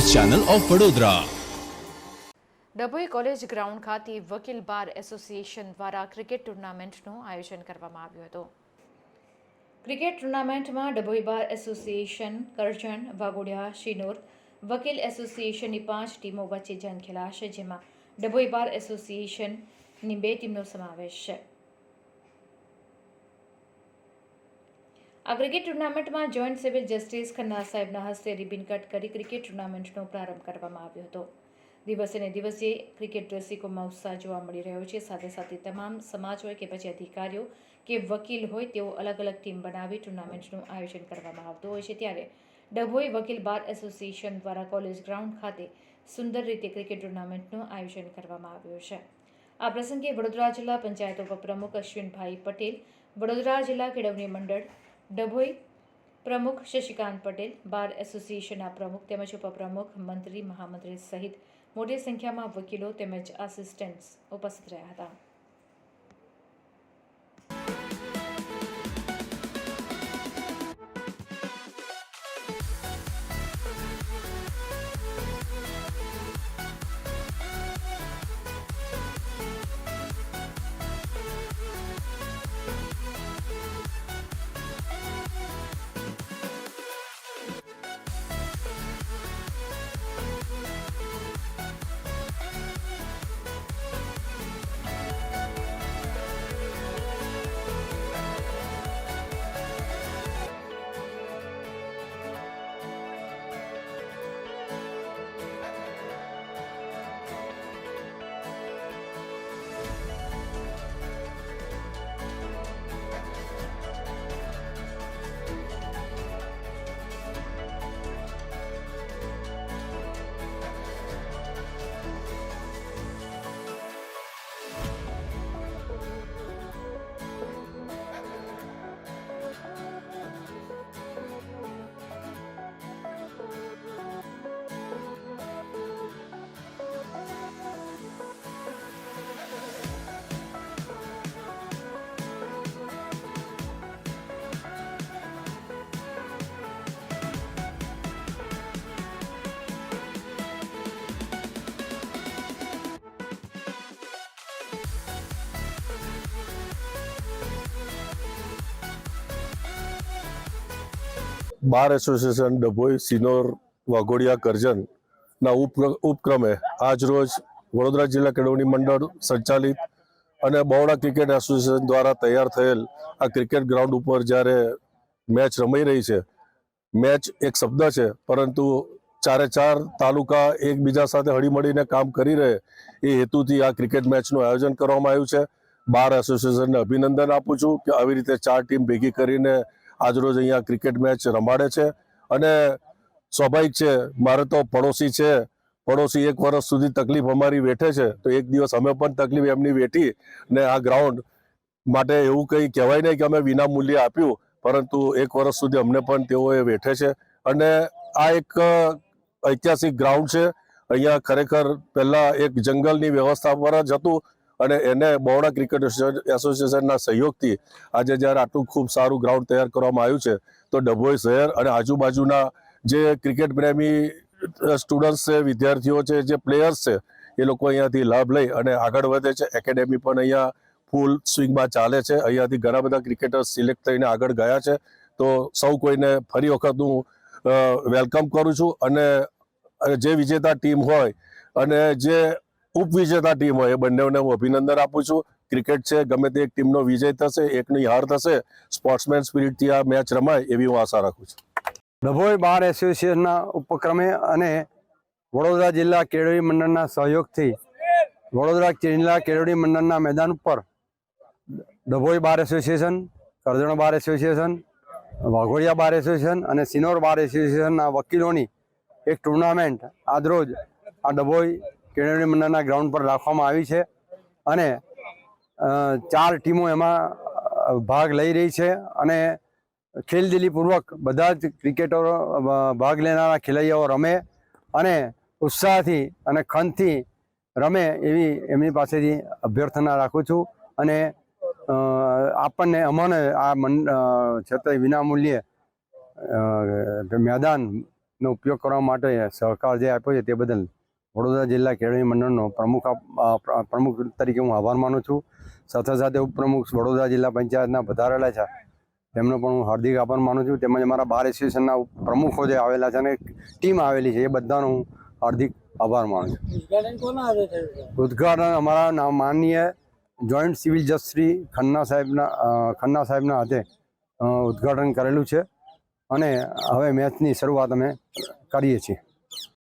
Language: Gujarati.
Channel of Vadodara. Dabhoi college ground ખાતે વકીલ બાર એસોસિએશન દ્વારા ક્રિકેટ ટુર્નામેન્ટનું આયોજન કરવામાં આવ્યું હતું. ક્રિકેટ ટુર્નામેન્ટમાં ડભોઈ બાર એસોસિએશન કરજણ વાઘોડિયા શિનોર વકીલ એસોસિએશનની પાંચ ટીમો વચ્ચે જંગ ખેલાશે જેમાં ડભોઈ બાર એસોસિએશનની બે ટીમનો સમાવેશ છે. આ ક્રિકેટ ટુર્નામેન્ટમાં જોઈન્ટ સિવિલ જસ્ટિસ ખન્ના સાહેબના હસ્તે રિબિન કટ કરી ક્રિકેટ ટુર્નામેન્ટનો પ્રારંભ કરવામાં આવ્યો હતો. દિવસે ને દિવસે ક્રિકેટ રસિકોમાં ઉત્સાહ જોવા મળી રહ્યો છે. સાથે સાથે તમામ સમાજ હોય કે પછી અધિકારીઓ કે વકીલ હોય તેઓ અલગ અલગ ટીમ બનાવી ટુર્નામેન્ટનું આયોજન કરવામાં આવતું હોય છે. ત્યારે ડભોઈ વકીલ બાર એસોસિએશન દ્વારા કોલેજ ગ્રાઉન્ડ ખાતે સુંદર રીતે ક્રિકેટ ટુર્નામેન્ટનું આયોજન કરવામાં આવ્યું છે. આ પ્રસંગે વડોદરા જિલ્લા પંચાયત ઉપપ્રમુખ અશ્વિનભાઈ પટેલ, વડોદરા જિલ્લા કેળવણી મંડળ ડભોઈ પ્રમુખ શશિકાંત પટેલ, બાર એસોસિએશનના પ્રમુખ તેમજ ઉપપ્રમુખ, મંત્રી, મહામંત્રી સહિત મોટી સંખ્યામાં વકીલો તેમજ આસિસ્ટન્ટ્સ ઉપસ્થિત રહ્યા હતા. બાર એસોસિએશન ડભોઈ સિનોર, વાઘોડિયા, કરજણ ના ઉપક્રમે આજરોજ વડોદરા જિલ્લા કેળવણી મંડળ સંચાલિત અને બહોળા ક્રિકેટ એસોસિએશન દ્વારા તૈયાર થયેલ આ ક્રિકેટ ગ્રાઉન્ડ ઉપર જ્યારે મેચ રમાઈ રહી છે, મેચ એક શબ્દ છે, પરંતુ ચારે ચાર તાલુકા એકબીજા સાથે હળીમળીને કામ કરી રહે એ હેતુથી આ ક્રિકેટ મેચનું આયોજન કરવામાં આવ્યું છે. બાર એસોસિએશનને અભિનંદન આપું છું કે આવી રીતે ચાર ટીમ ભેગી કરીને આજરોજ અહીંયા ક્રિકેટ મેચ રમાડે છે અને સ્વાભાવિક છે, મારે તો પડોશી છે. પડોશી એક વર્ષ સુધી તકલીફ અમારી વેઠે છે, તો એક દિવસ અમે પણ તકલીફ એમની વેઠી ને આ ગ્રાઉન્ડ માટે એવું કંઈ કહેવાય નહીં કે અમે વિના મૂલ્યે આપ્યું, પરંતુ એક વર્ષ સુધી અમને પણ તેઓએ વેઠે છે. અને આ એક ઐતિહાસિક ગ્રાઉન્ડ છે. અહીંયા ખરેખર પહેલાં એક જંગલની વ્યવસ્થા પર જ હતું અને એને બહોળા ક્રિકેટ એસોસિએશનના સહયોગથી આજે જ્યારે આટલું ખૂબ સારું ગ્રાઉન્ડ તૈયાર કરવામાં આવ્યું છે, તો ડભોઈ શહેર અને આજુબાજુના જે ક્રિકેટ પ્રેમી સ્ટુડન્ટ્સ છે, વિદ્યાર્થીઓ છે, જે પ્લેયર્સ છે, એ લોકો અહીંયાથી લાભ લઈ અને આગળ વધે છે. એકેડેમી પણ અહીંયા ફૂલ સ્વિંગમાં ચાલે છે. અહીંયાથી ઘણા બધા ક્રિકેટર્સ સિલેક્ટ થઈને આગળ ગયા છે. તો સૌ કોઈને ફરી વખત હું વેલકમ કરું છું. અને જે વિજેતા ટીમ હોય અને જે ઉપવિજેતા ટીમ હોય. એ બંનેને હું અભિનંદન આપું છું. ક્રિકેટ છે, ગમે તે એક ટીમનો વિજય થશે, એકની હાર થશે, સ્પોર્ટ્સમેન સ્પિરિટથી આ મેચ રમાય એવી હું આશા રાખું છું. ડભોઈ બાર એસોસિએશનના ઉપક્રમે અને વડોદરા જિલ્લા કેળવણી મંડળના સહયોગથી વડોદરા જિલ્લા કેળવણી મંડળના મેદાન ઉપર Dabhoi bar association, Karjan bar association, Vaghodia bar association અને સિનોર બાર એસોસિએશનના વકીલોની એક ટુર્નામેન્ટ આજરોજ આ ડભોઈ કેળવણી મંડળના ગ્રાઉન્ડ પર રાખવામાં આવી છે અને ચાર ટીમો એમાં ભાગ લઈ રહી છે અને ખેલદિલીપૂર્વક બધા જ ક્રિકેટરો ભાગ લેનારા ખેલૈયાઓ રમે અને ઉત્સાહથી અને ખંતથી રમે એવી એમની પાસેથી અભ્યર્થના રાખું છું અને આપણને અમને આ મન છે તે વિનામૂલ્યે મેદાનનો ઉપયોગ કરવા માટે સહકાર જે આપ્યો છે તે બદલ વડોદરા જિલ્લા કેળવણી મંડળનો પ્રમુખ પ્રમુખ તરીકે હું આભાર માનું છું. સાથે સાથે ઉપપ્રમુખ વડોદરા જિલ્લા પંચાયતના વધારેલા છે. તેમનો પણ હું હાર્દિક આભાર માનું છું. તેમજ અમારા બાર એસોસિએશનના પ્રમુખો જે આવેલા છે અને ટીમ આવેલી છે એ બધાનો હું હાર્દિક આભાર માનું છું. ઉદઘાટન અમારા માનનીય જોઈન્ટ સિવિલ જજ શ્રી ખન્ના સાહેબના ખન્ના સાહેબના હાથે ઉદ્ઘાટન કરેલું છે. અને હવે મેચની શરૂઆત અમે કરીએ છીએ.